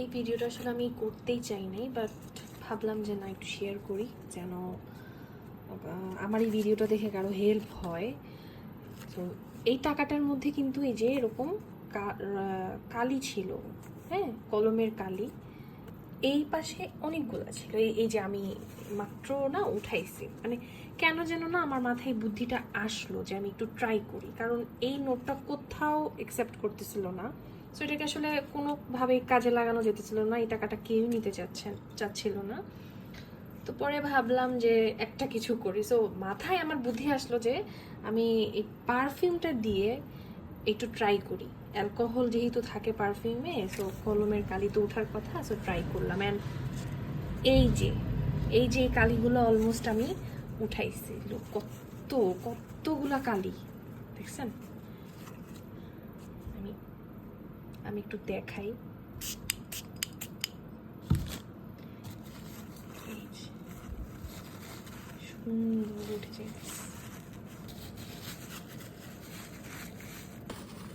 এই ভিডিওটা আসলে আমি করতেই চাই নাই বাট ভাবলাম যে না, একটু শেয়ার করি যেন আমার এই ভিডিওটা দেখে কারও হেল্প হয়। তো এই টাকাটার মধ্যে কিন্তু এই যে এরকম কালি ছিল হ্যাঁ কলমের কালি, এই পাশে অনেকগুলো ছিল। এই যে আমি মাত্র না উঠাইছি মানে কেন যেন না আমার মাথায় বুদ্ধিটা আসলো যে আমি একটু ট্রাই করি, কারণ এই নোটটা কোথাও অ্যাকসেপ্ট করতেছিল না। সো এটাকে আসলে কোনোভাবে কাজে লাগানো যেতেছিল না, এই টাকাটা কেউ নিতে চাচ্ছেন, চাচ্ছিল না। তো পরে ভাবলাম যে একটা কিছু করি। সো মাথায় আমার বুদ্ধি আসলো যে আমি এই পারফিউমটা দিয়ে একটু ট্রাই করি। অ্যালকোহল যেহেতু থাকে পারফিউমে সো কলমের কালি তো ওঠার কথা সো ট্রাই করলাম। অ্যান্ড এই যে এই যে কালিগুলো অলমোস্ট আমি উঠাইছি। কত, কতগুলা কালি, দেখছেন আমি আমি একটু দেখাই।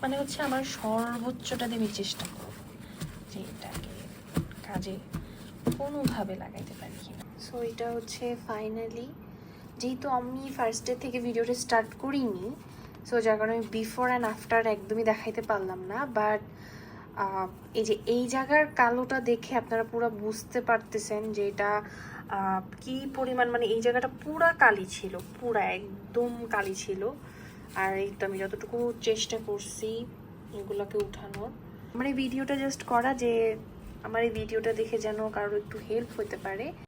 মানে হচ্ছে আমার সর্বোচ্চটা দিয়ে আমি চেষ্টা করব যে এটাকে কাজে কোনোভাবে লাগাইতে পারি সো এটা হচ্ছে ফাইনালি যেহেতু আমি ফার্স্ট ডে থেকে ভিডিওটা স্টার্ট করিনি সো যার কারণে বিফোর অ্যান্ড আফটার একদমই দেখাইতে পারলাম না বাট এই যে এই জায়গার কালোটা দেখে আপনারা পুরো বুঝতে পারতেছেন যে এটা কি পরিমাণ মানে এই জায়গাটা পুরা কালি ছিল, পুরা একদম কালি ছিল। আর এই তো আমি যতটুকু চেষ্টা করছি এগুলোকে উঠানোর। আমার এই ভিডিওটা জাস্ট করা যে, আমার এই ভিডিওটা দেখে যেন কারোর একটু হেল্প হতে পারে।